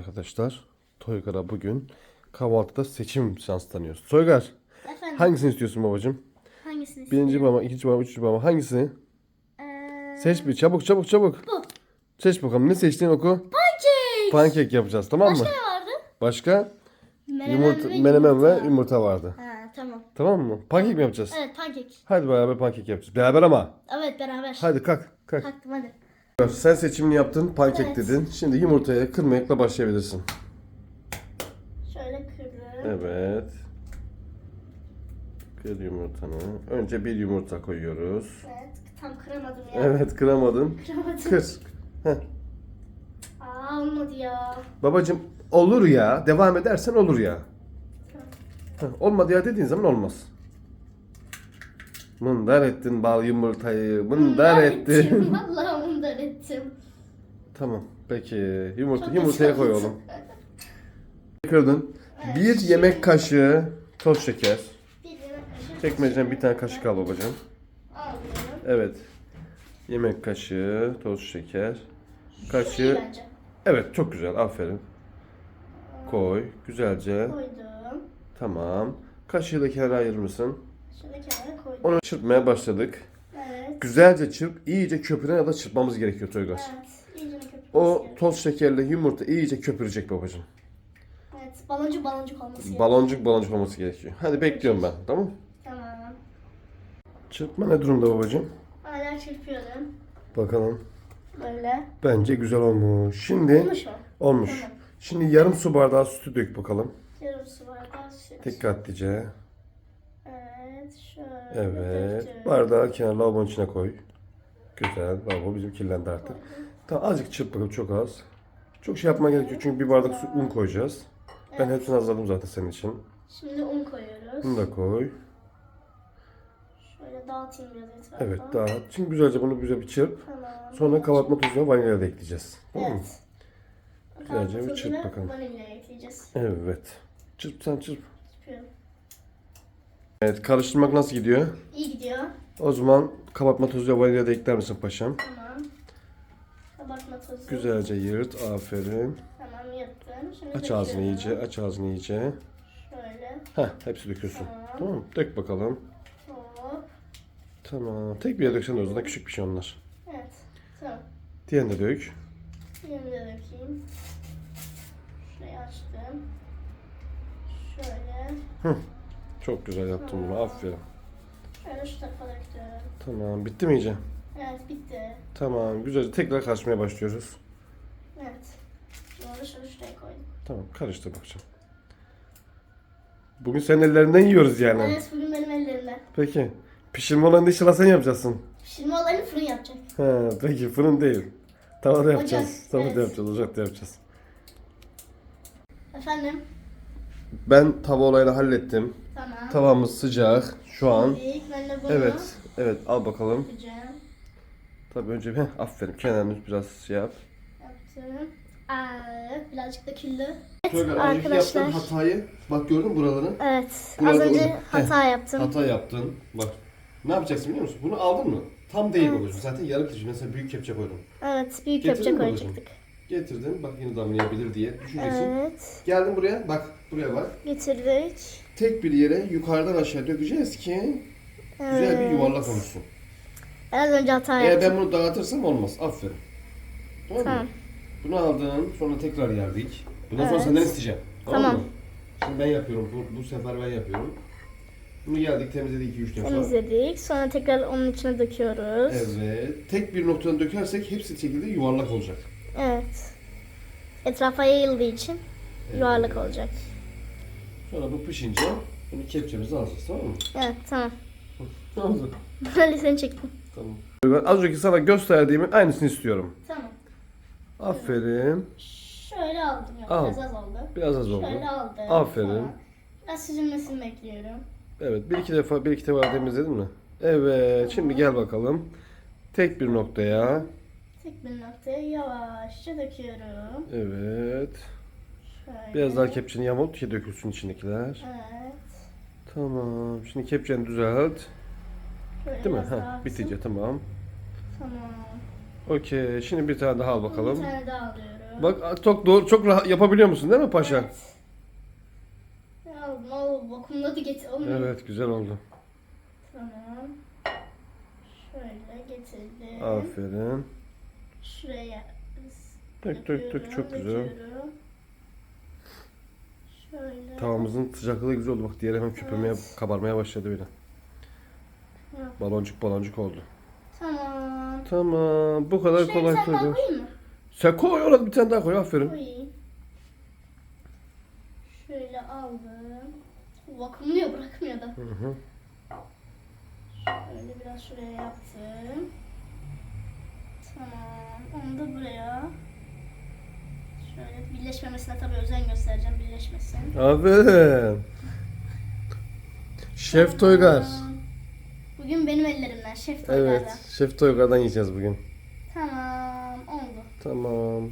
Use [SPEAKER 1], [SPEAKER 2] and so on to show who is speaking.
[SPEAKER 1] Arkadaşlar Toygar'a bugün kahvaltıda seçim şansı tanıyoruz. Toygar
[SPEAKER 2] Efendim
[SPEAKER 1] hangisini istiyorsun babacığım?
[SPEAKER 2] hangisini
[SPEAKER 1] Birinci
[SPEAKER 2] istiyorum?
[SPEAKER 1] baba, ikinci baba, üçüncü baba hangisini?
[SPEAKER 2] Ee,
[SPEAKER 1] Seç bir çabuk çabuk çabuk.
[SPEAKER 2] Bu.
[SPEAKER 1] Seç bakalım ne seçtiğin oku.
[SPEAKER 2] Pancake.
[SPEAKER 1] Pankek yapacağız tamam mı?
[SPEAKER 2] Başka ne vardı?
[SPEAKER 1] Başka?
[SPEAKER 2] Menemen
[SPEAKER 1] Yumurta,
[SPEAKER 2] ve
[SPEAKER 1] menemen ve
[SPEAKER 2] yumurta.
[SPEAKER 1] vardı.
[SPEAKER 2] Ha tamam.
[SPEAKER 1] Tamam mı? Pankek mi yapacağız?
[SPEAKER 2] Evet pancake.
[SPEAKER 1] Hadi beraber pankek yapacağız. Beraber ama.
[SPEAKER 2] Evet beraber.
[SPEAKER 1] Hadi kalk kalk.
[SPEAKER 2] Kalktım hadi.
[SPEAKER 1] Sen seçimini yaptın, pankek
[SPEAKER 2] Evet.
[SPEAKER 1] dedin. Şimdi yumurtaya kırmayakla başlayabilirsin.
[SPEAKER 2] Şöyle kırdım.
[SPEAKER 1] Evet. Kır yumurtanı. Önce bir yumurta koyuyoruz.
[SPEAKER 2] Evet. Tam kıramadım ya.
[SPEAKER 1] Evet kıramadın.
[SPEAKER 2] Kıramadım.
[SPEAKER 1] Kır. Heh.
[SPEAKER 2] Aa olmadı ya.
[SPEAKER 1] Babacım olur ya. Devam edersen olur ya. Heh, olmadı ya dediğin zaman olmaz. Mındar ettin bal yumurtayı. Mındar ettin.
[SPEAKER 2] Vallahi ettim.
[SPEAKER 1] tamam. Peki. Yumurta,
[SPEAKER 2] Çok
[SPEAKER 1] yumurtaya
[SPEAKER 2] güzel
[SPEAKER 1] koy
[SPEAKER 2] oldu.
[SPEAKER 1] oğlum. Kırdın.
[SPEAKER 2] Evet,
[SPEAKER 1] Bir yemek kaşığı toz şeker.
[SPEAKER 2] Bir yemek kaşığı.
[SPEAKER 1] Çekmeceden bir tane kaşık al babacığım.
[SPEAKER 2] Alıyorum.
[SPEAKER 1] Evet. Yemek kaşığı toz şeker.
[SPEAKER 2] İyi
[SPEAKER 1] Kaşığı.
[SPEAKER 2] bence.
[SPEAKER 1] Evet çok güzel. Aferin. Koy. Güzelce.
[SPEAKER 2] Koydum.
[SPEAKER 1] Tamam. Kaşığı da kenara ayırır mısın?
[SPEAKER 2] Şöyle kenara koydum.
[SPEAKER 1] Onu çırpmaya başladık. Güzelce çırp. iyice köpürene kadar çırpmamız gerekiyor Toygar.
[SPEAKER 2] Evet. İyice köpürmesi
[SPEAKER 1] O
[SPEAKER 2] gerekiyor.
[SPEAKER 1] toz şekerle yumurta iyice köpürecek babacığım.
[SPEAKER 2] Evet. Baloncuk baloncuk olması gerekiyor.
[SPEAKER 1] Baloncuk baloncuk olması gerekiyor. Hadi bekliyorum ben. Tamam
[SPEAKER 2] Tamam.
[SPEAKER 1] Çırpma ne durumda babacığım?
[SPEAKER 2] Hala çırpıyorum.
[SPEAKER 1] Bakalım.
[SPEAKER 2] Böyle.
[SPEAKER 1] Bence güzel olmuş. Şimdi
[SPEAKER 2] Olmuş mu?
[SPEAKER 1] olmuş. Şimdi yarım su bardağı sütü dök bakalım.
[SPEAKER 2] Yarım su bardağı süt.
[SPEAKER 1] Dikkatlice.
[SPEAKER 2] Evet.
[SPEAKER 1] Bardağı kenara lavabonun içine koy. Güzel. Lavabo bizim kirlendi artık. Tamam azıcık çırp bakalım çok az. Çok şey yapma gerekiyor çünkü bir bardak su un koyacağız. Ben hepsini hazırladım zaten senin için.
[SPEAKER 2] Şimdi un koyuyoruz.
[SPEAKER 1] Bunu da koy.
[SPEAKER 2] Şöyle dağıtayım biraz etrafa.
[SPEAKER 1] Evet daha. Şimdi güzelce bunu güzel bir çırp.
[SPEAKER 2] Tamam.
[SPEAKER 1] Sonra kabartma tuzu ve vanilya da ekleyeceğiz. Tamam mı?
[SPEAKER 2] Evet.
[SPEAKER 1] Güzelce bir çırp bakalım.
[SPEAKER 2] Vanilya ekleyeceğiz.
[SPEAKER 1] Evet. Çırp sen çırp.
[SPEAKER 2] Çırpıyorum.
[SPEAKER 1] Evet karıştırmak nasıl gidiyor?
[SPEAKER 2] İyi gidiyor.
[SPEAKER 1] O zaman kabartma tuzu ve vanilya da ekler misin paşam?
[SPEAKER 2] Tamam. Kabartma tozu.
[SPEAKER 1] Güzelce yırt. Aferin.
[SPEAKER 2] Tamam yaptım. Şimdi
[SPEAKER 1] Aç ağzını
[SPEAKER 2] döküyorum.
[SPEAKER 1] iyice. Aç ağzını iyice.
[SPEAKER 2] Şöyle.
[SPEAKER 1] Heh hepsi döküyorsun.
[SPEAKER 2] Tamam.
[SPEAKER 1] Tamam? Dök bakalım.
[SPEAKER 2] Hop.
[SPEAKER 1] Tamam. Tek bir yere döksen de o zaman küçük bir şey onlar.
[SPEAKER 2] Evet. Tamam.
[SPEAKER 1] Diğerini de dök.
[SPEAKER 2] Diğerini de dökeyim. Şurayı açtım. Şöyle.
[SPEAKER 1] Çok güzel yaptın bunu. Aferin.
[SPEAKER 2] Şöyle şu tarafa döktüm.
[SPEAKER 1] Tamam. Bitti mi iyice?
[SPEAKER 2] Evet bitti.
[SPEAKER 1] Tamam. Güzelce tekrar karıştırmaya başlıyoruz.
[SPEAKER 2] Evet. Onu şöyle şuraya koydum.
[SPEAKER 1] Tamam. Karıştır bakacağım. Bugün senin ellerinden yiyoruz yani.
[SPEAKER 2] Evet bugün benim ellerimden.
[SPEAKER 1] Peki. Pişirme olanı inşallah sen yapacaksın.
[SPEAKER 2] Pişirme olayını fırın yapacak.
[SPEAKER 1] He, peki fırın değil. Tavada yapacağız.
[SPEAKER 2] Ocak,
[SPEAKER 1] Tavada
[SPEAKER 2] evet.
[SPEAKER 1] yapacağız. Ocakta yapacağız.
[SPEAKER 2] Efendim?
[SPEAKER 1] Ben tava olayını hallettim.
[SPEAKER 2] Tamam.
[SPEAKER 1] Tavamız sıcak şu an.
[SPEAKER 2] İlk ben de bunu
[SPEAKER 1] Evet. Evet al bakalım.
[SPEAKER 2] yapacağım.
[SPEAKER 1] Tabii önce bir aferin kenarını biraz şey yap.
[SPEAKER 2] Yaptım. Aa, birazcık da küllü.
[SPEAKER 1] Şöyle
[SPEAKER 2] arkadaşlar.
[SPEAKER 1] yaptığın hatayı bak gördün mü buraları?
[SPEAKER 2] Evet.
[SPEAKER 1] Burada
[SPEAKER 2] az önce
[SPEAKER 1] uygun.
[SPEAKER 2] hata yaptım.
[SPEAKER 1] Hata yaptın. Bak. Ne yapacaksın biliyor musun? Bunu aldın mı? Tam değil babacığım. Zaten yarım kişi. Mesela büyük kepçe koydum.
[SPEAKER 2] Evet. Büyük
[SPEAKER 1] Getirdin
[SPEAKER 2] yapacak
[SPEAKER 1] mi
[SPEAKER 2] koyacaktık.
[SPEAKER 1] Getirdin. Bak yine damlayabilir diye düşüneceksin.
[SPEAKER 2] Evet.
[SPEAKER 1] Geldin buraya. Bak buraya bak.
[SPEAKER 2] Getirdik.
[SPEAKER 1] Tek bir yere yukarıdan aşağı dökeceğiz ki güzel bir
[SPEAKER 2] Evet.
[SPEAKER 1] yuvarlak oluşsun.
[SPEAKER 2] Az önce hata
[SPEAKER 1] Eğer
[SPEAKER 2] yaptım.
[SPEAKER 1] ben bunu dağıtırsam olmaz. Aferin. Tamam,
[SPEAKER 2] Tamam.
[SPEAKER 1] mı? Bunu aldın. Sonra tekrar yerdik. Bundan sonra
[SPEAKER 2] Evet.
[SPEAKER 1] senden isteyeceğim. Tamam,
[SPEAKER 2] Tamam.
[SPEAKER 1] mı? Şimdi ben yapıyorum. Bu, bu sefer ben yapıyorum. Bunu geldik temizledik 2-3 defa.
[SPEAKER 2] Temizledik. Sonra tekrar onun içine döküyoruz.
[SPEAKER 1] Evet. Tek bir noktadan dökersek hepsi şekilde yuvarlak olacak.
[SPEAKER 2] Evet. Etrafa yayıldığı için yuvarlak olacak.
[SPEAKER 1] Sonra bu pişince bunu kepçemize alacağız tamam mı?
[SPEAKER 2] Evet tamam.
[SPEAKER 1] Tamam.
[SPEAKER 2] Böyle seni çektim.
[SPEAKER 1] Tamam. Az önceki sana gösterdiğimin aynısını istiyorum.
[SPEAKER 2] Tamam.
[SPEAKER 1] Aferin.
[SPEAKER 2] Şöyle aldım. Yok,
[SPEAKER 1] Al.
[SPEAKER 2] biraz az oldu.
[SPEAKER 1] Biraz az oldu.
[SPEAKER 2] Şöyle aldım.
[SPEAKER 1] Aferin.
[SPEAKER 2] Sonra Biraz süzülmesini bekliyorum.
[SPEAKER 1] Evet. Bir iki defa bir iki defa temizledin mi? Evet. Şimdi gel bakalım. Tek bir noktaya.
[SPEAKER 2] Tek bir noktaya yavaşça döküyorum.
[SPEAKER 1] Evet.
[SPEAKER 2] Şöyle.
[SPEAKER 1] Biraz daha kepçeni yamult ki dökülsün içindekiler.
[SPEAKER 2] Evet.
[SPEAKER 1] Tamam. Şimdi kepçeni düzelt.
[SPEAKER 2] Şöyle
[SPEAKER 1] Değil mi? Ha, bitince tamam.
[SPEAKER 2] Tamam.
[SPEAKER 1] Okey. Şimdi bir tane daha al
[SPEAKER 2] Bir
[SPEAKER 1] bakalım.
[SPEAKER 2] tane daha alıyorum.
[SPEAKER 1] Bak çok doğru çok rahat yapabiliyor musun değil mi paşa?
[SPEAKER 2] Evet. Aldım al vakumladı getir. Olmuyor.
[SPEAKER 1] Evet güzel oldu.
[SPEAKER 2] Tamam. Şöyle getirdim.
[SPEAKER 1] Aferin.
[SPEAKER 2] Şuraya
[SPEAKER 1] Dök dök dök çok güzel.
[SPEAKER 2] Şöyle.
[SPEAKER 1] Tavamızın sıcaklığı güzel oldu. Bak diğer hemen köpürmeye, kabarmaya başladı bile.
[SPEAKER 2] Yok.
[SPEAKER 1] Baloncuk baloncuk oldu.
[SPEAKER 2] Tamam.
[SPEAKER 1] Tamam. Bu kadar
[SPEAKER 2] bir
[SPEAKER 1] kolay
[SPEAKER 2] koyayım mı?
[SPEAKER 1] Sen koy orada bir tane daha koy. Aferin.
[SPEAKER 2] Koyayım. Şöyle aldım. Vakumluyor bırakmıyor da.
[SPEAKER 1] Hı hı.
[SPEAKER 2] Şöyle biraz şuraya yaptım. Tamam. Onu da buraya. Şöyle birleşmemesine tabii özen göstereceğim. Birleşmesin.
[SPEAKER 1] Aferin. Şef Toygar.
[SPEAKER 2] Bugün benim ellerimden. Şef Toygar'dan.
[SPEAKER 1] Evet. Şef Toygar'dan yiyeceğiz bugün.
[SPEAKER 2] Tamam. Oldu.
[SPEAKER 1] Tamam.